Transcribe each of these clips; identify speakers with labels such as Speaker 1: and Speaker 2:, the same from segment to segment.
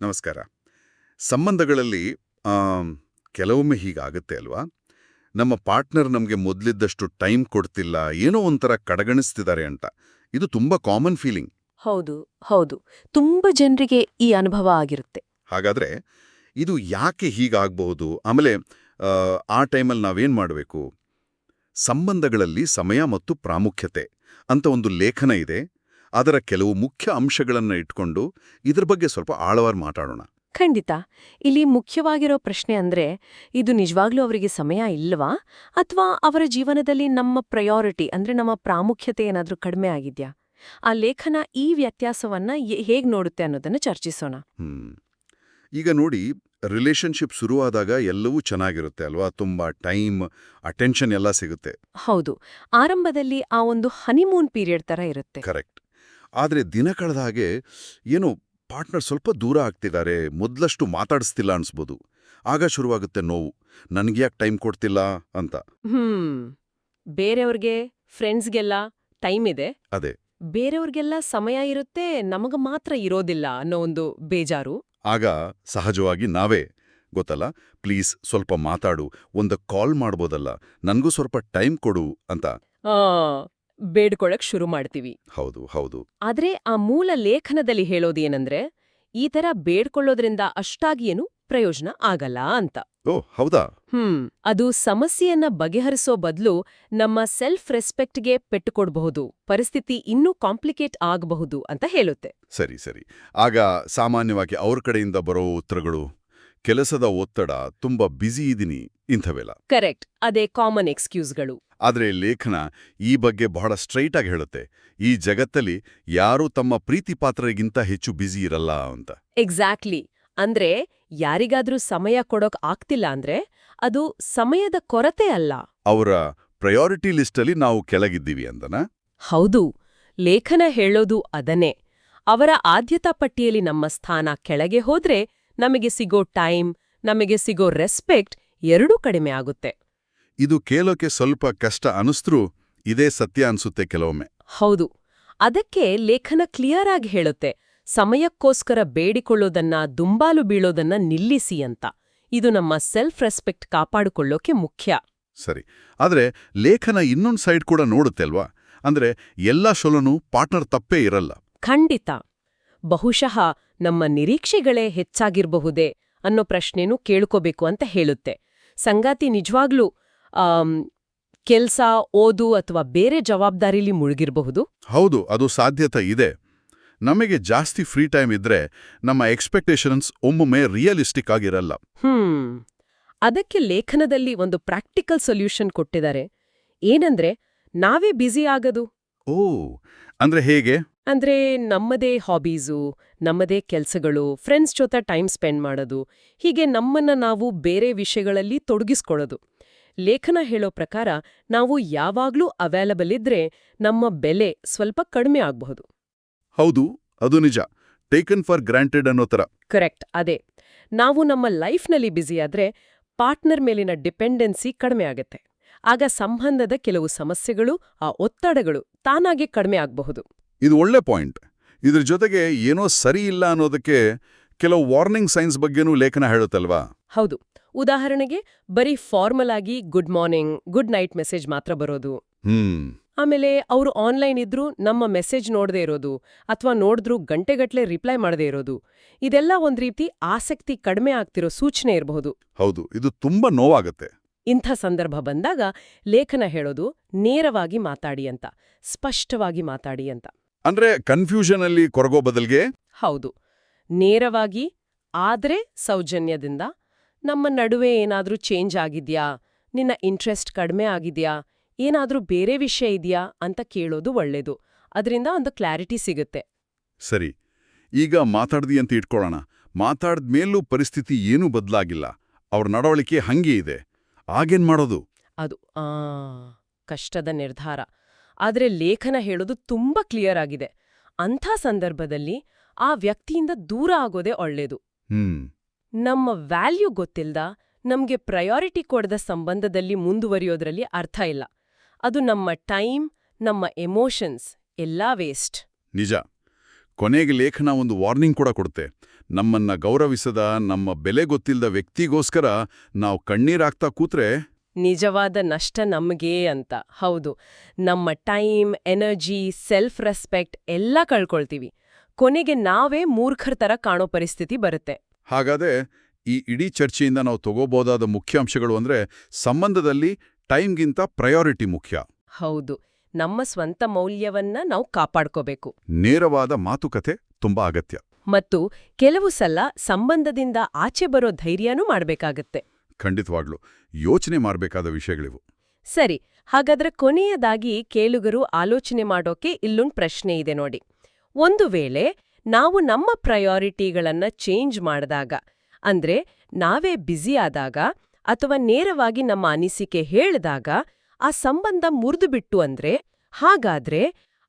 Speaker 1: ನಮಸ್ಕಾರ. ಸಂಬಂಧಗಳಲ್ಲಿ ಕೆಲವೊಮ್ಮೆ ಹೀಗಾಗುತ್ತೆ ಅಲ್ವಾ? ನಮ್ಮ ಪಾರ್ಟ್ನರ್ ನಮಗೆ ಮೊದಲಿದ್ದಷ್ಟು ಟೈಮ್ ಕೊಡ್ತಿಲ್ಲ ಏನೋ ಒಂಥರ ಕಡೆಗಣಿಸ್ತಿದ್ದಾರೆ ಅಂತ. ಇದು ತುಂಬಾ ಕಾಮನ್ ಫೀಲಿಂಗ್.
Speaker 2: ಹೌದು ಹೌದು. ತುಂಬ ಜನರಿಗೆ ಈ ಅನುಭವ ಆಗಿರುತ್ತೆ.
Speaker 1: ಹಾಗಾದ್ರೆ ಇದು ಯಾಕೆ ಹೀಗಾಗಬಹುದು? ಆಮೇಲೆ ಆ, ಆ ಟೈಮಲ್ಲಿ ನಾವೇನು ಮಾಡಬೇಕು? ಸಂಬಂಧಗಳಲ್ಲಿ ಸಮಯ ಮತ್ತು ಪ್ರಾಮುಖ್ಯತೆ ಅಂತ ಒಂದು ಲೇಖನ ಇದೆ. ಅದರ ಕೆಲವು ಮುಖ್ಯ ಅಂಶಗಳನ್ನು ಇಟ್ಕೊಂಡು ಇದ್ರ ಬಗ್ಗೆ ಸ್ವಲ್ಪ ಆಳವಾಗಿ ಮಾತಾಡೋಣ.
Speaker 2: ಖಂಡಿತ. ಇಲ್ಲಿ ಮುಖ್ಯವಾಗಿರೋ ಪ್ರಶ್ನೆ ಅಂದ್ರೆ ಇದು ನಿಜವಾಗ್ಲೂ ಅವರಿಗೆ ಸಮಯ ಇಲ್ವಾ? ಅಥವಾ ಅವರ ಜೀವನದಲ್ಲಿ ನಮ್ಮ ಪ್ರಯಾರಿಟಿ ಅಂದ್ರೆ ನಮ್ಮ ಪ್ರಾಮುಖ್ಯತೆ ಏನಾದ್ರೂ ಕಡಿಮೆ ಆಗಿದ್ಯಾ? ಆ ಲೇಖನ ಈ ವ್ಯತ್ಯಾಸವನ್ನ ಹೇಗ್ ನೋಡುತ್ತೆ ಅನ್ನೋದನ್ನ ಚರ್ಚಿಸೋಣ.
Speaker 1: ಈಗ ನೋಡಿ ರಿಲೇಶನ್ಶಿಪ್ ಶುರುವಾದಾಗ ಎಲ್ಲವೂ ಚೆನ್ನಾಗಿರುತ್ತೆ ಅಲ್ವಾ? ತುಂಬಾ ಟೈಮ್ ಅಟೆನ್ಷನ್ ಎಲ್ಲ ಸಿಗುತ್ತೆ.
Speaker 2: ಹೌದು. ಆರಂಭದಲ್ಲಿ ಆ ಒಂದು ಹನಿಮೂನ್ ಪೀರಿಯಡ್ ತರ ಇರುತ್ತೆ.
Speaker 1: ಕರೆಕ್ಟ್ ಆದ್ರೆ ದಿನ ಕಳೆದ ಹಾಗೆ ಏನು ಪಾರ್ಟ್ನರ್ ಸ್ವಲ್ಪ ದೂರ ಆಗ್ತಿದ್ದಾರೆ ಮೊದಲಷ್ಟು ಮಾತಾಡಿಸ್ತಿಲ್ಲ ಅನ್ಸ್ಬೋದು. ಆಗ ಶುರುವಾಗುತ್ತೆ ನೋವು. ನನಗೆ ಯಾಕೆ ಟೈಮ್ ಕೊಡ್ತಿಲ್ಲ ಅಂತ.
Speaker 2: ಹ್ಮ್. ಬೇರೆಯವ್ರಿಗೆ ಫ್ರೆಂಡ್ಸ್ಗೆಲ್ಲ ಟೈಮ್ ಇದೆ.
Speaker 1: ಅದೇ.
Speaker 2: ಬೇರೆಯವ್ರಿಗೆಲ್ಲ ಸಮಯ ಇರುತ್ತೆ ನಮಗ ಮಾತ್ರ ಇರೋದಿಲ್ಲ ಅನ್ನೋ ಒಂದು ಬೇಜಾರು.
Speaker 1: ಆಗ ಸಹಜವಾಗಿ ನಾವೇ ಗೊತ್ತಲ್ಲ ಪ್ಲೀಸ್ ಸ್ವಲ್ಪ ಮಾತಾಡು ಒಂದು ಕಾಲ್ ಮಾಡ್ಬೋದಲ್ಲ ನನಗೂ ಸ್ವಲ್ಪ ಟೈಮ್ ಕೊಡು ಅಂತ.
Speaker 2: ಆ. ಬೇಡ್ಕೊಳಕ್ ಶುರು ಮಾಡ್ತೀವಿ.
Speaker 1: ಹೌದು ಹೌದು.
Speaker 2: ಆದ್ರೆ ಆ ಮೂಲ ಲೇಖನದಲ್ಲಿ ಹೇಳೋದೇನಂದ್ರೆ ಈ ತರ ಬೇಡ್ಕೊಳ್ಳೋದ್ರಿಂದ ಅಷ್ಟಾಗಿ ಏನು ಪ್ರಯೋಜನ ಆಗಲ್ಲ ಅಂತ.
Speaker 1: ಓ ಹೌದಾ?
Speaker 2: ಹ್ಮ್ ಅದು ಸಮಸ್ಯೆಯನ್ನ ಬಗೆಹರಿಸೋ ಬದಲು ನಮ್ಮ ಸೆಲ್ಫ್ ರೆಸ್ಪೆಕ್ಟ್ಗೆ ಪೆಟ್ಟು ಕೊಡ್ಬಹುದು ಪರಿಸ್ಥಿತಿ ಇನ್ನೂ ಕಾಂಪ್ಲಿಕೇಟ್ ಆಗಬಹುದು ಅಂತ ಹೇಳುತ್ತೆ.
Speaker 1: ಸರಿ ಸರಿ. ಆಗ ಸಾಮಾನ್ಯವಾಗಿ ಅವ್ರ ಕಡೆಯಿಂದ ಬರೋ ಉತ್ತರಗಳು ಕೆಲಸದ ಒತ್ತಡ ತುಂಬಾ ಬ್ಯುಸಿ ಇದೀನಿ ಇಂಥವೆಲ್ಲ.
Speaker 2: ಕರೆಕ್ಟ್ ಅದೇ ಕಾಮನ್ ಎಕ್ಸ್ಕ್ಯೂಸ್ಗಳು
Speaker 1: ಆದ್ರೆ ಲೇಖನ ಈ ಬಗ್ಗೆ ಬಹಳ ಸ್ಟ್ರೈಟಾಗಿ ಹೇಳುತ್ತೆ. ಈ ಜಗತ್ತಲ್ಲಿ ಯಾರೂ ತಮ್ಮ ಪ್ರೀತಿ ಪಾತ್ರರಿಗಿಂತ ಹೆಚ್ಚು ಬ್ಯುಸಿ ಇರಲ್ಲ ಅಂತ.
Speaker 2: ಎಕ್ಸಾಕ್ಟ್ಲಿ ಅಂದ್ರೆ ಯಾರಿಗಾದ್ರೂ ಸಮಯ ಕೊಡೋಕ್ ಆಗ್ತಿಲ್ಲ ಅಂದ್ರೆ ಅದು ಸಮಯದ ಕೊರತೆ ಅಲ್ಲ.
Speaker 1: ಅವರ ಪ್ರಯಾರಿಟಿ ಲಿಸ್ಟಲ್ಲಿ ನಾವು ಕೆಳಗಿದ್ದೀವಿ ಅಂದನ?
Speaker 2: ಹೌದು. ಲೇಖನ ಹೇಳೋದು ಅದನ್ನೇ. ಅವರ ಆದ್ಯತಾ ಪಟ್ಟಿಯಲ್ಲಿ ನಮ್ಮ ಸ್ಥಾನ ಕೆಳಗೆ ಹೋದ್ರೆ ನಮಗೆ ಸಿಗೋ ಟೈಮ್ ನಮಗೆ ಸಿಗೋ ರೆಸ್ಪೆಕ್ಟ್ ಎರಡೂ ಕಡಿಮೆ ಆಗುತ್ತೆ.
Speaker 1: ಇದು ಕೇಳೋಕೆ ಸ್ವಲ್ಪ ಕಷ್ಟ ಅನಿಸ್ತ್ರೂ ಇದೇ ಸತ್ಯ ಅನ್ಸುತ್ತೆ ಕೆಲವೊಮ್ಮೆ.
Speaker 2: ಹೌದು. ಅದಕ್ಕೆ ಲೇಖನ ಕ್ಲಿಯರ್ ಆಗಿ ಹೇಳುತ್ತೆ. ಸಮಯಕ್ಕೋಸ್ಕರ ಬೇಡಿಕೊಳ್ಳೋದನ್ನ ದುಂಬಾಲು ಬೀಳೋದನ್ನ ನಿಲ್ಲಿಸಿ ಅಂತ. ಇದು ನಮ್ಮ ಸೆಲ್ಫ್ ರೆಸ್ಪೆಕ್ಟ್ ಕಾಪಾಡಿಕೊಳ್ಳೋಕೆ ಮುಖ್ಯ.
Speaker 1: ಸರಿ. ಆದ್ರೆ ಲೇಖನ ಇನ್ನೊಂದು ಸೈಡ್ ಕೂಡ ನೋಡುತ್ತೆ ಅಲ್ವಾ? ಅಂದ್ರೆ ಎಲ್ಲಾ ಶೊಲನು ಪಾರ್ಟ್ನರ್ ತಪ್ಪೇ ಇರಲ್ಲ.
Speaker 2: ಖಂಡಿತ. ಬಹುಶಃ ನಮ್ಮ ನಿರೀಕ್ಷೆಗಳೇ ಹೆಚ್ಚಾಗಿರಬಹುದೇ ಅನ್ನೋ ಪ್ರಶ್ನೆನೂ ಕೇಳ್ಕೋಬೇಕು ಅಂತ ಹೇಳುತ್ತೆ. ಸಂಗಾತಿ ನಿಜವಾಗ್ಲೂ ಕೆಲ್ಸ ಓದು ಅಥವಾ ಬೇರೆ ಜವಾಬ್ದಾರಿಲಿ ಮುಳುಗಿರಬಹುದು?
Speaker 1: ಹೌದು ಅದು ಸಾಧ್ಯತೆ ಇದೆ. ನಮಗೆ ಜಾಸ್ತಿ ಫ್ರೀ ಟೈಮ್ ಇದ್ರೆ ನಮ್ಮ ಎಕ್ಸ್ಪೆಕ್ಟೇಷನ್ಸ್ ಒಮ್ಮೊಮ್ಮೆ ರಿಯಲಿಸ್ಟಿಕ್ ಆಗಿರಲ್ಲ.
Speaker 2: ಹ್ಮ್. ಅದಕ್ಕೆ ಲೇಖನದಲ್ಲಿ ಒಂದು ಪ್ರಾಕ್ಟಿಕಲ್ ಸೊಲ್ಯೂಷನ್ ಕೊಟ್ಟಿದ್ದಾರೆ. ಏನಂದ್ರೆ ನಾವೇ ಬ್ಯುಸಿ ಆಗದು.
Speaker 1: ಓ ಅಂದ್ರೆ ಹೇಗೆ?
Speaker 2: ಅಂದ್ರೆ ನಮ್ಮದೇ ಹಾಬೀಸು ನಮ್ಮದೇ ಕೆಲಸಗಳು ಫ್ರೆಂಡ್ಸ್ ಜೊತೆ ಟೈಮ್ ಸ್ಪೆಂಡ್ ಮಾಡೋದು ಹೀಗೆ ನಮ್ಮನ್ನ ನಾವು ಬೇರೆ ವಿಷಯಗಳಲ್ಲಿ ತೊಡಗಿಸ್ಕೊಳ್ಳೋದು. ಲೇಖನ ಹೇಳೋ ಪ್ರಕಾರ ನಾವು ಯಾವಾಗ್ಲೂ ಅವೈಲಬಲ್ ಇದ್ರೆ ನಮ್ಮ ಬೆಲೆ ಸ್ವಲ್ಪ ಕಡಿಮೆ ಆಗಬಹುದು.
Speaker 1: ಹೌದು ಅದು ನಿಜ. ಟೇಕನ್ ಫಾರ್ ಗ್ರಾಂಟೆಡ್ ಅನ್ನೋ ತರ
Speaker 2: ಕರೆಕ್ಟ್ ಅದೇ. ನಾವು ನಮ್ಮ ಲೈಫ್ನಲ್ಲಿ ಬ್ಯುಸಿಯಾದ್ರೆ ಪಾರ್ಟ್ನರ್ ಮೇಲಿನ ಡಿಪೆಂಡೆನ್ಸಿ ಕಡಿಮೆ ಆಗತ್ತೆ. ಆಗ ಸಂಬಂಧದ ಕೆಲವು ಸಮಸ್ಯೆಗಳು ಆ ಒತ್ತಡಗಳು ತಾನಾಗೆ ಕಡಿಮೆ ಆಗಬಹುದು.
Speaker 1: ಇದು ಒಳ್ಳೆ ಪಾಯಿಂಟ್ ಇದ್ರ ಜೊತೆಗೆ ಏನೋ ಸರಿ ಇಲ್ಲ ಅನ್ನೋದಕ್ಕೆ ಕೆಲವು ವಾರ್ನಿಂಗ್ ಸೈನ್ಸ್ ಬಗ್ಗೆನೂ ಲೇಖನ ಹೇಳುತ್ತಲ್ವಾ?
Speaker 2: ಹೌದು. ಉದಾಹರಣೆಗೆ ಬರೀ ಫಾರ್ಮಲ್ ಆಗಿ good morning good night message ಮಾತ್ರ ಬರೋದು.
Speaker 1: ಹ್ಮ್.
Speaker 2: ಆಮೇಲೆ ಅವರು ಆನ್ಲೈನ್ ಇದ್ರೂ ನಮ್ಮ ಮೆಸೇಜ್ ನೋಡದೇ ಇರೋದು ಅಥವಾ ನೋಡಿದ್ರೂ ಗಂಟೆಗಟ್ಲೆ ರಿಪ್ಲೈ ಮಾಡದೇ ಇರೋದು. ಇದೆಲ್ಲ ಒಂದ್ ರೀತಿ ಆಸಕ್ತಿ ಕಡಿಮೆ ಆಗ್ತಿರೋ ಸೂಚನೆ ಇರಬಹುದು.
Speaker 1: ಹೌದು ಇದು ತುಂಬಾ ನೋವಾಗತ್ತೆ.
Speaker 2: ಇಂಥ ಸಂದರ್ಭ ಬಂದಾಗ ಲೇಖನ ಹೇಳೋದು ನೇರವಾಗಿ ಮಾತಾಡಿ ಅಂತ ಸ್ಪಷ್ಟವಾಗಿ ಮಾತಾಡಿ ಅಂತ.
Speaker 1: ಅಂದ್ರೆ ಕನ್ಫ್ಯೂಷನ್ ಅಲ್ಲಿ ಕೊರಗೋ ಬದಲ್ಗೆ?
Speaker 2: ಹೌದು. ನೇರವಾಗಿ ಆದ್ರೆ ಸೌಜನ್ಯದಿಂದ ನಮ್ಮ ನಡುವೆ ಏನಾದರೂ ಚೇಂಜ್ ಆಗಿದ್ಯಾ? ನಿನ್ನ ಇಂಟ್ರೆಸ್ಟ್ ಕಡಿಮೆ ಆಗಿದೆಯಾ? ಏನಾದರೂ ಬೇರೆ ವಿಷಯ ಇದೆಯಾ? ಅಂತ ಕೇಳೋದು ಒಳ್ಳೇದು. ಅದರಿಂದ ಒಂದು ಕ್ಲಾರಿಟಿ ಸಿಗುತ್ತೆ.
Speaker 1: ಸರಿ. ಈಗ ಮಾತಾಡ್ದಿ ಅಂತ ಇಟ್ಕೊಳ್ಳೋಣ. ಮಾತಾಡ್ದ್ಮೇಲೂ ಪರಿಸ್ಥಿತಿ ಏನೂ ಬದಲಾಗಿಲ್ಲ. ಅವ್ರ ನಡವಳಿಕೆ ಹಂಗೆ ಇದೆ. ಆಗೇನ್ ಮಾಡೋದು?
Speaker 2: ಅದು ಆ ಕಷ್ಟದ ನಿರ್ಧಾರ. ಆದರೆ ಲೇಖನ ಹೇಳೋದು ತುಂಬಾ ಕ್ಲಿಯರ್ ಆಗಿದೆ. ಅಂಥ ಸಂದರ್ಭದಲ್ಲಿ ಆ ವ್ಯಕ್ತಿಯಿಂದ ದೂರ ಆಗೋದೇ ಒಳ್ಳೇದು.
Speaker 1: ಹ್ಮ್.
Speaker 2: ನಮ್ಮ ವ್ಯಾಲ್ಯೂ ಗೊತ್ತಿಲ್ದ ನಮಗೆ ಪ್ರಯಾರಿಟಿ ಕೊಡದ ಸಂಬಂಧದಲ್ಲಿ ಮುಂದುವರಿಯೋದ್ರಲ್ಲಿ ಅರ್ಥ ಇಲ್ಲ. ಅದು ನಮ್ಮ ಟೈಮ್ ನಮ್ಮ ಎಮೋಷನ್ಸ್ ಎಲ್ಲಾ ವೇಸ್ಟ್.
Speaker 1: ನಿಜ. ಕೊನೆಗೆ ಲೇಖನ ಒಂದು ವಾರ್ನಿಂಗ್ ಕೂಡ ಕೊಡುತ್ತೆ. ನಮ್ಮನ್ನ ಗೌರವಿಸದ ನಮ್ಮ ಬೆಲೆ ಗೊತ್ತಿಲ್ಲದ ವ್ಯಕ್ತಿಗೋಸ್ಕರ ನಾವು ಕಣ್ಣೀರಾಗ್ತಾ ಕೂತ್ರೆ?
Speaker 2: ನಿಜವಾದ ನಷ್ಟ ನಮಗೆ ಅಂತ. ಹೌದು. ನಮ್ಮ ಟೈಮ್ ಎನರ್ಜಿ ಸೆಲ್ಫ್ ರೆಸ್ಪೆಕ್ಟ್ ಎಲ್ಲ ಕಳ್ಕೊಳ್ತೀವಿ. ಕೊನೆಗೆ ನಾವೇ ಮೂರ್ಖರ ಥರ ಕಾಣೋ ಪರಿಸ್ಥಿತಿ ಬರುತ್ತೆ.
Speaker 1: ಹಾಗಾದ್ರೆ ಈ ಇಡೀ ಚರ್ಚೆಯಿಂದ ನಾವು ತಗೋಬೋದಾದ ಮುಖ್ಯ ಅಂಶಗಳು ಅಂದ್ರೆ ಸಂಬಂಧದಲ್ಲಿ ಟೈಮ್ಗಿಂತ ಪ್ರಯಾರಿಟಿ ಮುಖ್ಯ.
Speaker 2: ಹೌದು. ನಮ್ಮ ಸ್ವಂತ ಮೌಲ್ಯವನ್ನ ನಾವು ಕಾಪಾಡ್ಕೋಬೇಕು.
Speaker 1: ನೇರವಾದ ಮಾತುಕತೆ ತುಂಬಾ ಅಗತ್ಯ.
Speaker 2: ಮತ್ತು ಕೆಲವು ಸಲ ಸಂಬಂಧದಿಂದ ಆಚೆ ಬರೋ ಧೈರ್ಯನೂ ಮಾಡಬೇಕಾಗತ್ತೆ.
Speaker 1: ಖಂಡಿತವಾಗ್ಲು. ಯೋಚನೆ ಮಾಡಬೇಕಾದ ವಿಷಯಗಳಿವು.
Speaker 2: ಸರಿ ಹಾಗಾದ್ರೆ ಕೊನೆಯದಾಗಿ ಕೇಳುಗರು ಆಲೋಚನೆ ಮಾಡೋಕೆ ಇಲ್ಲೊಂದು ಪ್ರಶ್ನೆ ಇದೆ ನೋಡಿ. ಒಂದು ವೇಳೆ ನಾವು ನಮ್ಮ ಪ್ರಯಾರಿಟಿಗಳನ್ನ ಚೇಂಜ್ ಮಾಡಿದಾಗ ಅಂದ್ರೆ ನಾವೇ ಬ್ಯುಸಿಯಾದಾಗ ಅಥವಾ ನೇರವಾಗಿ ನಮ್ಮ ಅನಿಸಿಕೆ ಹೇಳಿದಾಗ ಆ ಸಂಬಂಧ ಮುರಿದುಬಿಟ್ಟು ಅಂದ್ರೆ ಹಾಗಾದ್ರೆ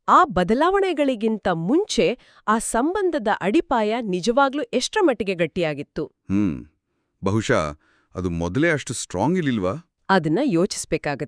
Speaker 2: ಆ ಬದಲಾವಣೆಗಳಿಗಿಂತ ಮುಂಚೆ ಆ ಸಂಬಂಧದ ಅಡಿಪಾಯ ನಿಜವಾಗ್ಲೂ ಎಷ್ಟರ ಮಟ್ಟಿಗೆ ಗಟ್ಟಿಯಾಗಿತ್ತು?
Speaker 1: ಹ್ಮ್. ಬಹುಶಃ ಅದು ಮೊದಲೇ ಅಷ್ಟು ಸ್ಟ್ರಾಂಗ್ ಇಲ್ಲಿಲ್ವಾ?
Speaker 2: ಅದನ್ನ ಯೋಚಿಸ್ಬೇಕಾಗತ್ತೆ.